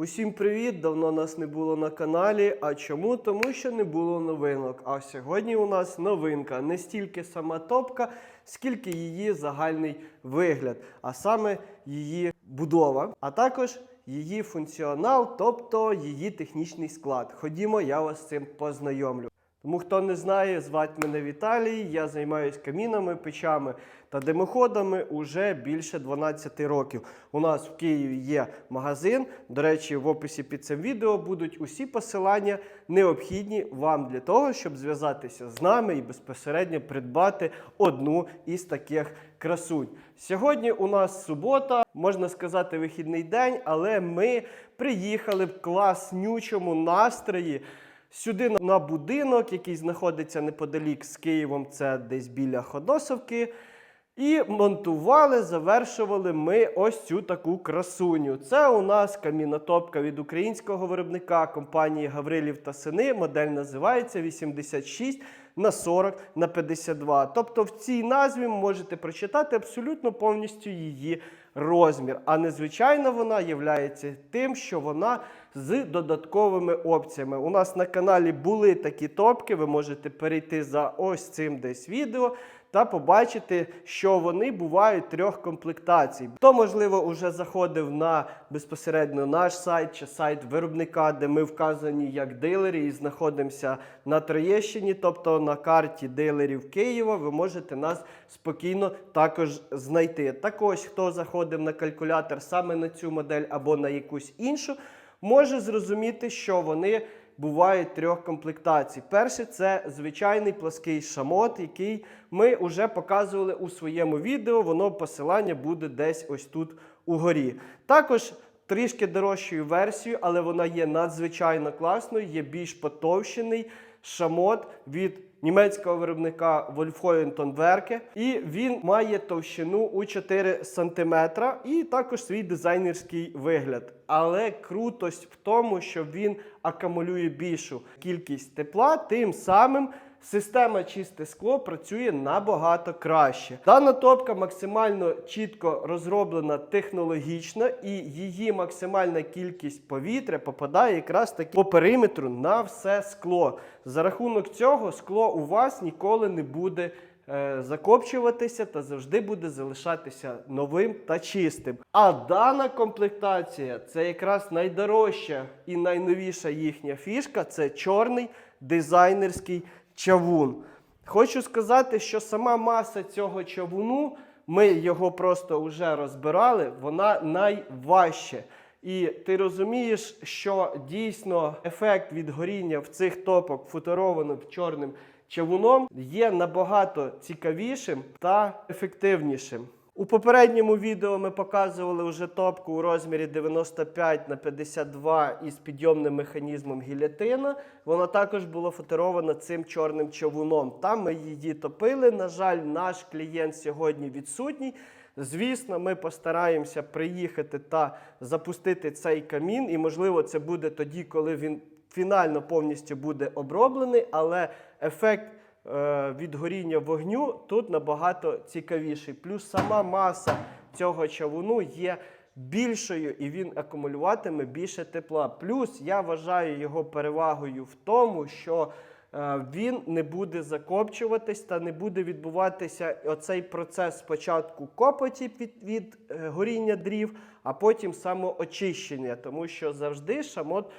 Усім привіт! Давно нас не було на каналі. А чому? Тому що не було новинок. А сьогодні у нас новинка не стільки сама топка, скільки її загальний вигляд, а саме її будова, а також її функціонал, тобто її технічний склад. Ходімо, я вас з цим познайомлю. Тому хто не знає, звати мене Віталій. Я займаюся камінами, печами та димоходами уже більше 12 років. У нас в Києві є магазин. До речі, в описі під цим відео будуть усі посилання необхідні вам для того, щоб зв'язатися з нами і безпосередньо придбати одну із таких красунь. Сьогодні у нас субота, можна сказати, вихідний день, але ми приїхали в класнючому настрої. Сюди на- будинок, який знаходиться неподалік з Києвом, це десь біля Ходосовки. І монтували, завершували ми ось цю таку красуню. Це у нас камінотопка від українського виробника компанії Гаврилів та Сини. Модель називається 86 на 40 на 52. Тобто в цій назві можете прочитати абсолютно повністю її розмір. А незвичайно вона є тим, що вона з додатковими опціями. У нас на каналі були такі топки. Ви можете перейти за ось цим десь відео та побачити, що вони бувають трьох комплектацій. Хто, можливо, вже заходив на безпосередньо наш сайт чи сайт виробника, де ми вказані як дилері і знаходимося на Троєщині, тобто на карті дилерів Києва, ви можете нас спокійно також знайти. Також хто заходив на калькулятор саме на цю модель або на якусь іншу, може зрозуміти, що вони бувають трьох комплектацій. Перший це звичайний плаский шамот, який ми вже показували у своєму відео. Воно посилання буде десь ось тут угорі. Також трішки дорожчою версією, але вона є надзвичайно класною, є більш потовщений шамот від німецького виробника Wolfhoenton Werke. І він має товщину у 4 см і також свій дизайнерський вигляд. Але крутость в тому, що він акумулює більшу кількість тепла, тим самим. Система чисте скло працює набагато краще. Дана топка максимально чітко розроблена технологічно, і її максимальна кількість повітря попадає якраз таки по периметру на все скло. За рахунок цього скло у вас ніколи не буде е, закопчуватися та завжди буде залишатися новим та чистим. А дана комплектація це якраз найдорожча і найновіша їхня фішка це чорний дизайнерський чавун. Хочу сказати, що сама маса цього чавуну, ми його просто вже розбирали, вона найважча. І ти розумієш, що дійсно ефект від горіння в цих топок, футорованим чорним чавуном, є набагато цікавішим та ефективнішим. У попередньому відео ми показували вже топку у розмірі 95 на 52 із підйомним механізмом гілятина. Вона також була фотерована цим чорним човуном. Там ми її топили. На жаль, наш клієнт сьогодні відсутній. Звісно, ми постараємося приїхати та запустити цей камін, і можливо, це буде тоді, коли він фінально повністю буде оброблений, але ефект від горіння вогню тут набагато цікавіший. Плюс сама маса цього чавуну є більшою і він акумулюватиме більше тепла. Плюс я вважаю його перевагою в тому, що е, він не буде закопчуватись та не буде відбуватися оцей процес спочатку копоті від, від е, горіння дрів, а потім самоочищення, тому що завжди шамот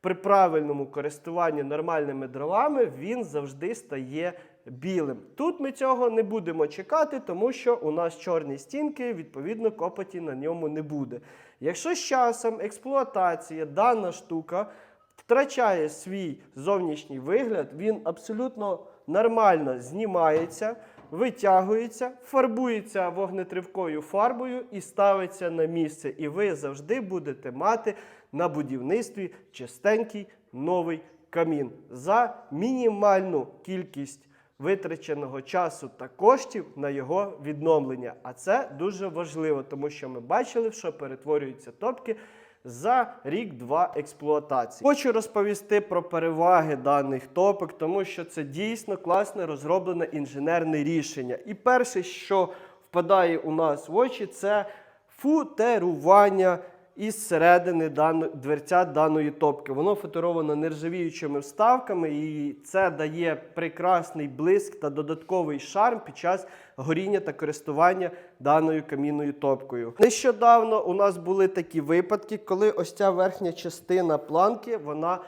при правильному користуванні нормальними дровами він завжди стає білим. Тут ми цього не будемо чекати, тому що у нас чорні стінки, відповідно, копоті на ньому не буде. Якщо з часом експлуатація дана штука втрачає свій зовнішній вигляд, він абсолютно нормально знімається, витягується, фарбується вогнетривкою фарбою і ставиться на місце. І ви завжди будете мати на будівництві чистенький новий камін за мінімальну кількість витраченого часу та коштів на його відновлення. А це дуже важливо, тому що ми бачили, що перетворюються топки за рік-два експлуатації. Хочу розповісти про переваги даних топок, тому що це дійсно класне розроблене інженерне рішення. І перше, що впадає у нас в очі, це футерування із середини дверця даної топки. Воно фоторовано нержавіючими вставками, і це дає прекрасний блиск та додатковий шарм під час горіння та користування даною камінною топкою. Нещодавно у нас були такі випадки, коли ось ця верхня частина планки вона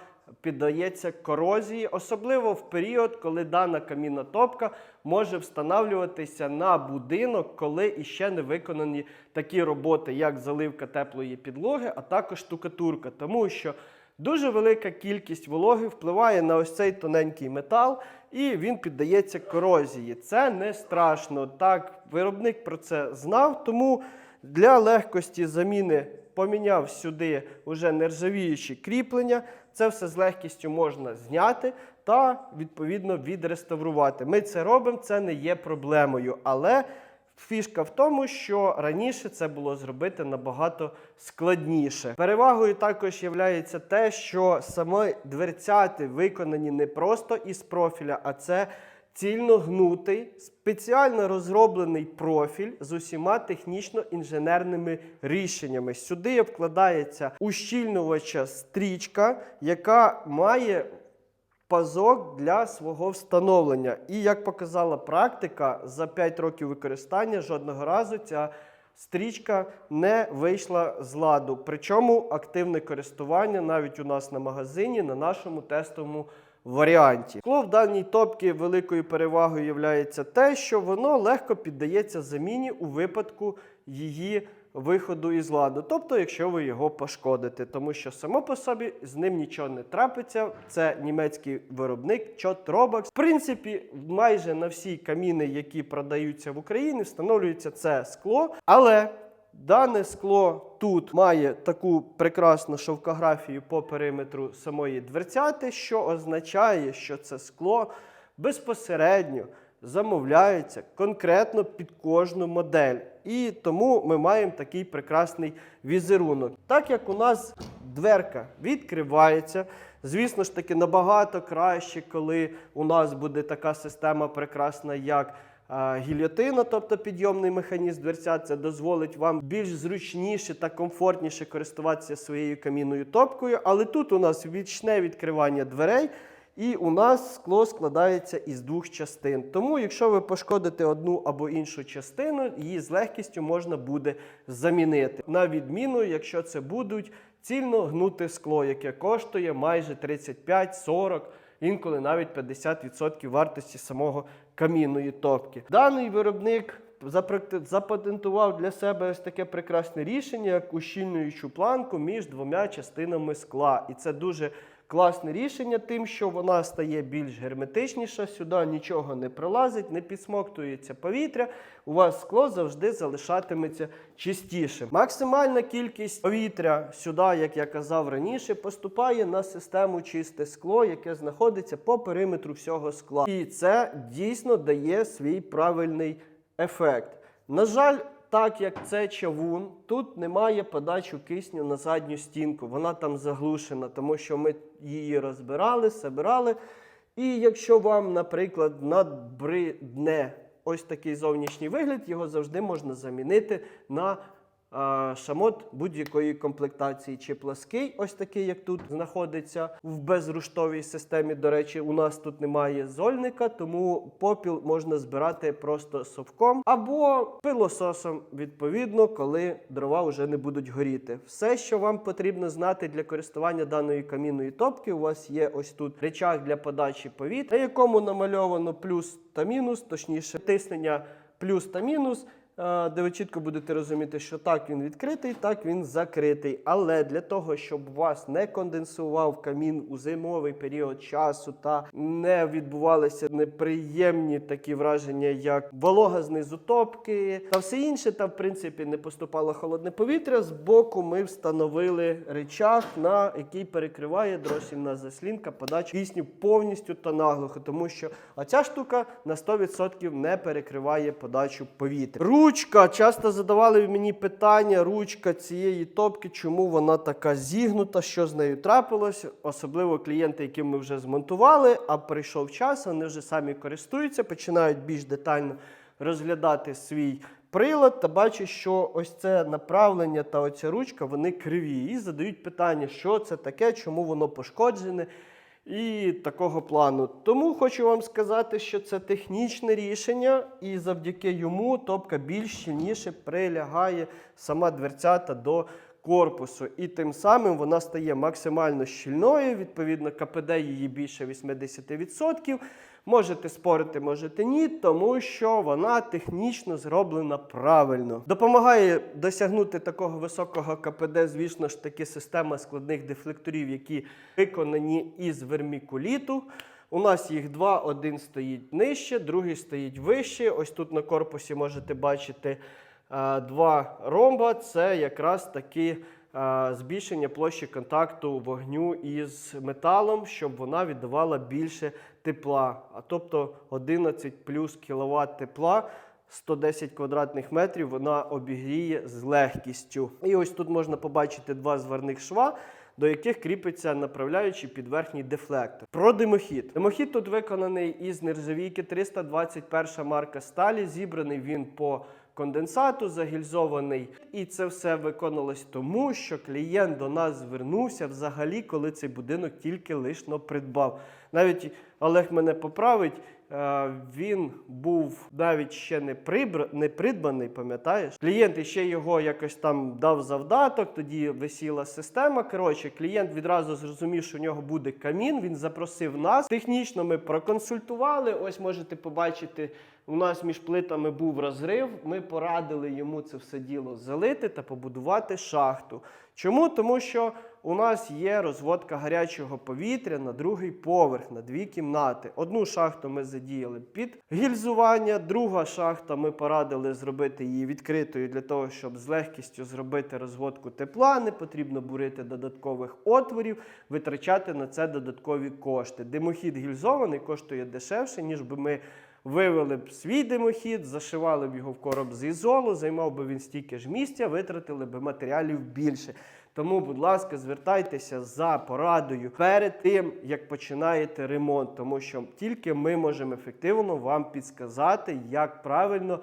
піддається корозії, особливо в період, коли дана камінна топка може встановлюватися на будинок, коли іще не виконані такі роботи, як заливка теплої підлоги, а також штукатурка, тому що Дуже велика кількість вологи впливає на ось цей тоненький метал, і він піддається корозії. Це не страшно. Так, виробник про це знав, тому для легкості заміни поміняв сюди уже нержавіючі кріплення. Це все з легкістю можна зняти та відповідно відреставрувати. Ми це робимо, це не є проблемою. Але Фішка в тому, що раніше це було зробити набагато складніше. Перевагою також є те, що саме дверцяти виконані не просто із профіля, а це цільно гнутий, спеціально розроблений профіль з усіма технічно-інженерними рішеннями. Сюди вкладається ущільнювача стрічка, яка має пазок для свого встановлення. І як показала практика, за 5 років використання жодного разу ця стрічка не вийшла з ладу. Причому активне користування навіть у нас на магазині, на нашому тестовому варіанті. Скло в даній топці великою перевагою є те, що воно легко піддається заміні у випадку її виходу із ладу, тобто, якщо ви його пошкодите, тому що само по собі з ним нічого не трапиться. Це німецький виробник Чот Robax. В принципі, майже на всі каміни, які продаються в Україні, встановлюється це скло, але Дане скло тут має таку прекрасну шовкографію по периметру самої дверцяти, що означає, що це скло безпосередньо замовляється конкретно під кожну модель. І тому ми маємо такий прекрасний візерунок. Так як у нас дверка відкривається, звісно ж таки, набагато краще, коли у нас буде така система прекрасна, як а, Гільйотина, тобто підйомний механізм дверця, це дозволить вам більш зручніше та комфортніше користуватися своєю камінною топкою. Але тут у нас вічне відкривання дверей, і у нас скло складається із двох частин. Тому, якщо ви пошкодите одну або іншу частину, її з легкістю можна буде замінити. На відміну, якщо це будуть цільно гнуте скло, яке коштує майже 35-40, інколи навіть 50% вартості самого камінної топки. Даний виробник запатентував для себе ось таке прекрасне рішення, як ущільнюючу планку між двома частинами скла. І це дуже класне рішення, тим, що вона стає більш герметичніша, сюди нічого не пролазить, не підсмоктується повітря. У вас скло завжди залишатиметься чистішим. Максимальна кількість повітря сюди, як я казав раніше, поступає на систему чисте скло, яке знаходиться по периметру всього скла. І це дійсно дає свій правильний ефект. На жаль, так як це чавун, тут немає подачу кисню на задню стінку. Вона там заглушена, тому що ми її розбирали, собирали. І якщо вам, наприклад, надбридне ось такий зовнішній вигляд, його завжди можна замінити на шамот будь-якої комплектації, чи плаский, ось такий, як тут знаходиться в безруштовій системі. До речі, у нас тут немає зольника, тому попіл можна збирати просто совком або пилососом, відповідно, коли дрова вже не будуть горіти. Все, що вам потрібно знати для користування даної камінної топки, у вас є ось тут речах для подачі повітря, на якому намальовано плюс та мінус, точніше, тиснення плюс та мінус. Е, Де ви чітко будете розуміти, що так він відкритий, так він закритий. Але для того, щоб вас не конденсував камін у зимовий період часу та не відбувалися неприємні такі враження, як волога знизу топки та все інше, та в принципі не поступало холодне повітря. З боку ми встановили речах, на який перекриває дросільна заслінка подачу кисню повністю та наглухо, тому що оця штука на 100% не перекриває подачу повітря. Ручка часто задавали мені питання: ручка цієї топки, чому вона така зігнута, що з нею трапилось, особливо клієнти, яким ми вже змонтували, а прийшов час, вони вже самі користуються, починають більш детально розглядати свій прилад та бачу, що ось це направлення та оця ручка вони криві. І задають питання, що це таке, чому воно пошкоджене. І такого плану. Тому хочу вам сказати, що це технічне рішення, і завдяки йому топка більш щільніше прилягає сама дверцята до корпусу. І тим самим вона стає максимально щільною. Відповідно, КПД її більше 80%. Можете спорити, можете ні, тому що вона технічно зроблена правильно. Допомагає досягнути такого високого КПД, звісно ж таки, система складних дефлекторів, які виконані із вермікуліту. У нас їх два: один стоїть нижче, другий стоїть вище. Ось тут на корпусі можете бачити два ромба. Це якраз таки е, збільшення площі контакту вогню із металом, щоб вона віддавала більше тепла. А тобто 11 плюс кВт тепла. 110 квадратних метрів вона обігріє з легкістю. І ось тут можна побачити два зварних шва, до яких кріпиться направляючий підверхній дефлектор. Про димохід. Димохід тут виконаний із нержавійки 321 марка сталі. Зібраний він по конденсату, загільзований. І це все виконалось тому, що клієнт до нас звернувся взагалі, коли цей будинок тільки лишно придбав. Навіть Олег мене поправить. Е, Він був навіть ще не прибр... не придбаний, пам'ятаєш? Клієнт іще його якось там дав завдаток, тоді висіла система. Коротше, клієнт відразу зрозумів, що у нього буде камін. Він запросив нас. Технічно ми проконсультували. Ось можете побачити, у нас між плитами був розрив. Ми порадили йому це все діло залити та побудувати шахту. Чому? Тому що у нас є розводка гарячого повітря на другий поверх, на дві кімнати. Одну шахту ми задіяли під гільзування, друга шахта ми порадили зробити її відкритою для того, щоб з легкістю зробити розводку тепла. Не потрібно бурити додаткових отворів, витрачати на це додаткові кошти. Димохід гільзований коштує дешевше, ніж би ми. Вивели б свій димохід, зашивали б його в короб з ізолу, займав би він стільки ж місця, витратили б матеріалів більше. Тому, будь ласка, звертайтеся за порадою перед тим, як починаєте ремонт, тому що тільки ми можемо ефективно вам підсказати, як правильно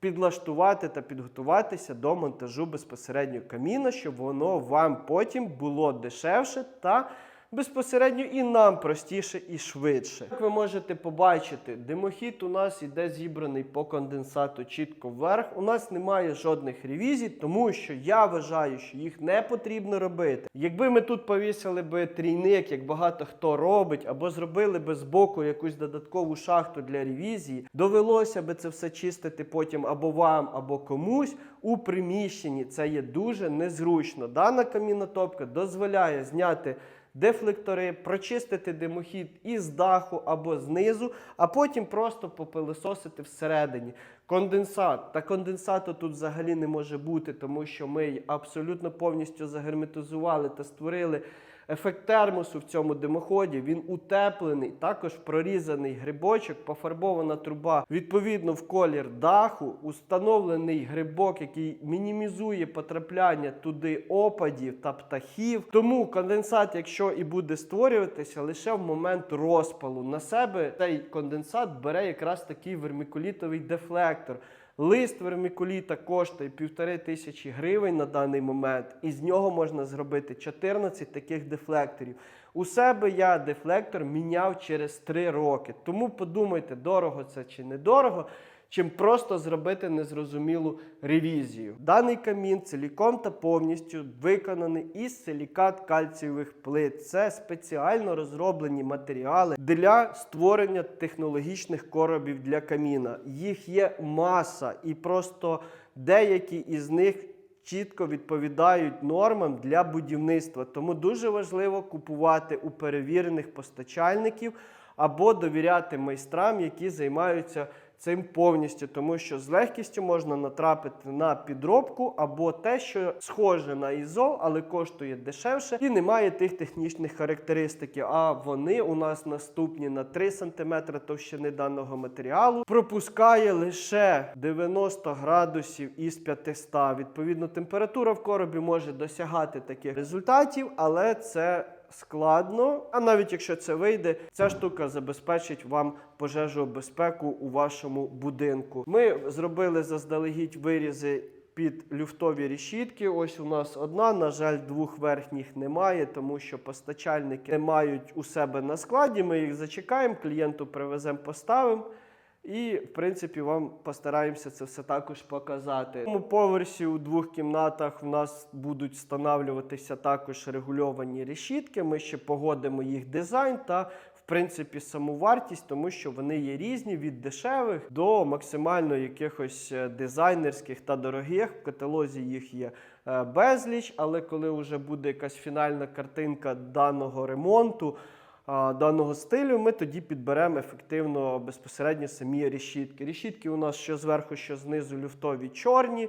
підлаштувати та підготуватися до монтажу безпосередньо каміна, щоб воно вам потім було дешевше та безпосередньо і нам простіше і швидше. Як ви можете побачити, димохід у нас іде зібраний по конденсату чітко вверх. У нас немає жодних ревізій, тому що я вважаю, що їх не потрібно робити. Якби ми тут повісили би трійник, як багато хто робить, або зробили би збоку якусь додаткову шахту для ревізії, довелося би це все чистити потім або вам, або комусь у приміщенні. Це є дуже незручно. Дана камінотопка дозволяє зняти дефлектори, прочистити димохід із даху або знизу, а потім просто попилисосити всередині. Конденсат. Та конденсату тут взагалі не може бути, тому що ми абсолютно повністю загерметизували та створили. Ефект термосу в цьому димоході він утеплений, також прорізаний грибочок, пофарбована труба відповідно в колір даху, установлений грибок, який мінімізує потрапляння туди опадів та птахів. Тому конденсат, якщо і буде створюватися, лише в момент розпалу на себе цей конденсат бере якраз такий вермікулітовий дефлектор. Лист вермікуліта коштує півтори тисячі гривень на даний момент, і з нього можна зробити 14 таких дефлекторів. У себе я дефлектор міняв через 3 роки. Тому подумайте, дорого це чи недорого, чим просто зробити незрозумілу ревізію. Даний камін ціліком та повністю виконаний із силікат кальцієвих плит. Це спеціально розроблені матеріали для створення технологічних коробів для каміна. Їх є маса, і просто деякі із них. Чітко відповідають нормам для будівництва, тому дуже важливо купувати у перевірених постачальників або довіряти майстрам, які займаються цим повністю, тому що з легкістю можна натрапити на підробку або те, що схоже на ізол, але коштує дешевше і не має тих технічних характеристик. А вони у нас наступні на 3 см товщини даного матеріалу, пропускає лише 90 градусів із 500. Відповідно, температура в коробі може досягати таких результатів, але це складно, а навіть якщо це вийде, ця штука забезпечить вам пожежу безпеку у вашому будинку. Ми зробили заздалегідь вирізи. Під люфтові решітки. Ось у нас одна. На жаль, двох верхніх немає, тому що постачальники не мають у себе на складі. Ми їх зачекаємо, клієнту привеземо, поставимо. І, в принципі, вам постараємося це все також показати. У поверсі у двох кімнатах в нас будуть встановлюватися також регульовані решітки. Ми ще погодимо їх дизайн та, в принципі, саму вартість, тому що вони є різні від дешевих до максимально якихось е, дизайнерських та дорогих. В каталозі їх є е, безліч, але коли вже буде якась фінальна картинка даного ремонту даного стилю, ми тоді підберемо ефективно безпосередньо самі решітки. Решітки у нас що зверху, що знизу люфтові чорні.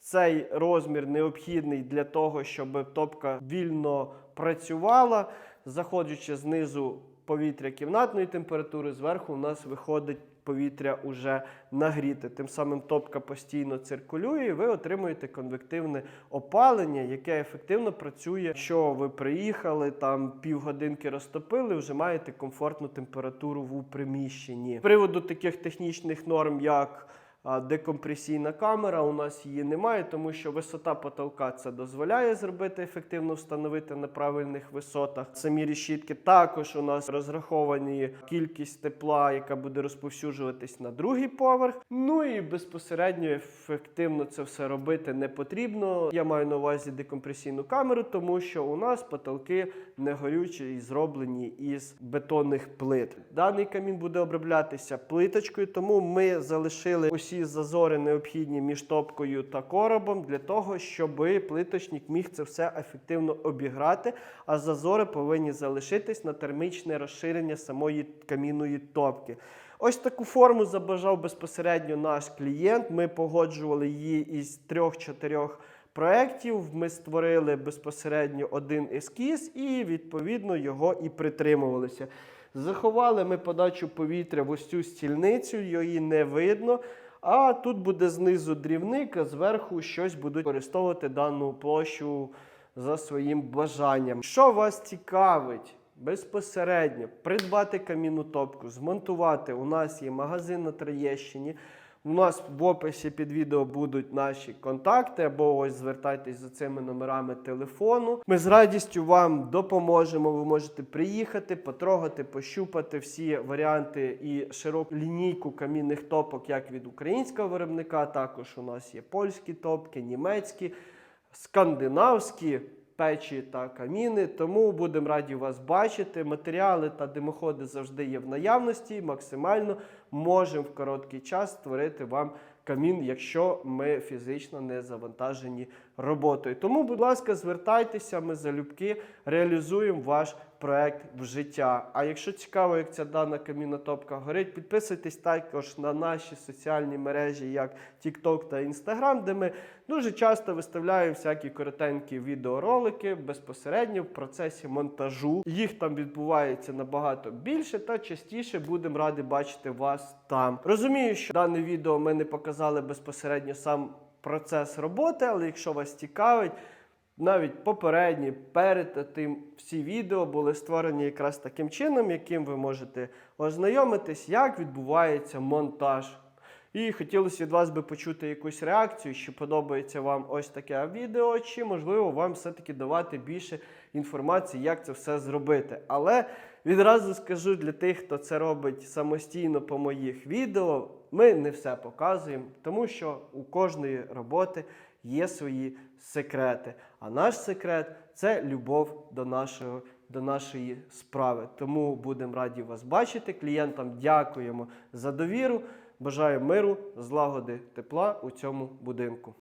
Цей розмір необхідний для того, щоб топка вільно працювала. Заходячи знизу повітря кімнатної температури, зверху у нас виходить повітря уже нагріте. Тим самим топка постійно циркулює, і ви отримуєте конвективне опалення, яке ефективно працює. Що ви приїхали, там півгодинки розтопили, вже маєте комфортну температуру в приміщенні. З приводу таких технічних норм, як Декомпресійна камера у нас її немає, тому що висота потолка це дозволяє зробити ефективно встановити на правильних висотах. Самі решітки також у нас розраховані кількість тепла, яка буде розповсюджуватись на другий поверх. Ну і безпосередньо ефективно це все робити не потрібно. Я маю на увазі декомпресійну камеру, тому що у нас потолки не горючі і зроблені із бетонних плит. Даний камін буде оброблятися плиточкою, тому ми залишили усі зазори необхідні між топкою та коробом для того, щоб плиточник міг це все ефективно обіграти. А зазори повинні залишитись на термічне розширення самої камінної топки. Ось таку форму забажав безпосередньо наш клієнт. Ми погоджували її із трьох-чотирьох проєктів. Ми створили безпосередньо один ескіз і відповідно його і притримувалися. Заховали ми подачу повітря в ось цю стільницю, її не видно. А тут буде знизу дрівник, а зверху щось будуть використовувати дану площу за своїм бажанням. Що вас цікавить? Безпосередньо придбати камінну топку, змонтувати. У нас є магазин на Троєщині. У нас в описі під відео будуть наші контакти, або ось звертайтесь за цими номерами телефону. Ми з радістю вам допоможемо. Ви можете приїхати, потрогати, пощупати всі варіанти і широку лінійку камінних топок, як від українського виробника. Також у нас є польські топки, німецькі, скандинавські. Печі та каміни, тому будемо раді вас бачити. Матеріали та димоходи завжди є в наявності. Максимально можемо в короткий час створити вам камін, якщо ми фізично не завантажені роботою. Тому, будь ласка, звертайтеся, ми залюбки реалізуємо ваш проект в життя. А якщо цікаво, як ця дана камінна топка горить, підписуйтесь також на наші соціальні мережі, як TikTok та Instagram, де ми дуже часто виставляємо всякі коротенькі відеоролики безпосередньо в процесі монтажу. Їх там відбувається набагато більше та частіше будемо раді бачити вас там. Розумію, що дане відео ми не показали безпосередньо сам процес роботи, але якщо вас цікавить, навіть попередні перед тим всі відео були створені якраз таким чином, яким ви можете ознайомитись, як відбувається монтаж. І хотілося від вас би почути якусь реакцію, чи подобається вам ось таке відео, чи можливо вам все-таки давати більше інформації, як це все зробити. Але відразу скажу для тих, хто це робить самостійно по моїх відео, ми не все показуємо, тому що у кожної роботи є свої секрети. А наш секрет це любов до нашого. До нашої справи. Тому будемо раді вас бачити. Клієнтам дякуємо за довіру. Бажаю миру, злагоди, тепла у цьому будинку.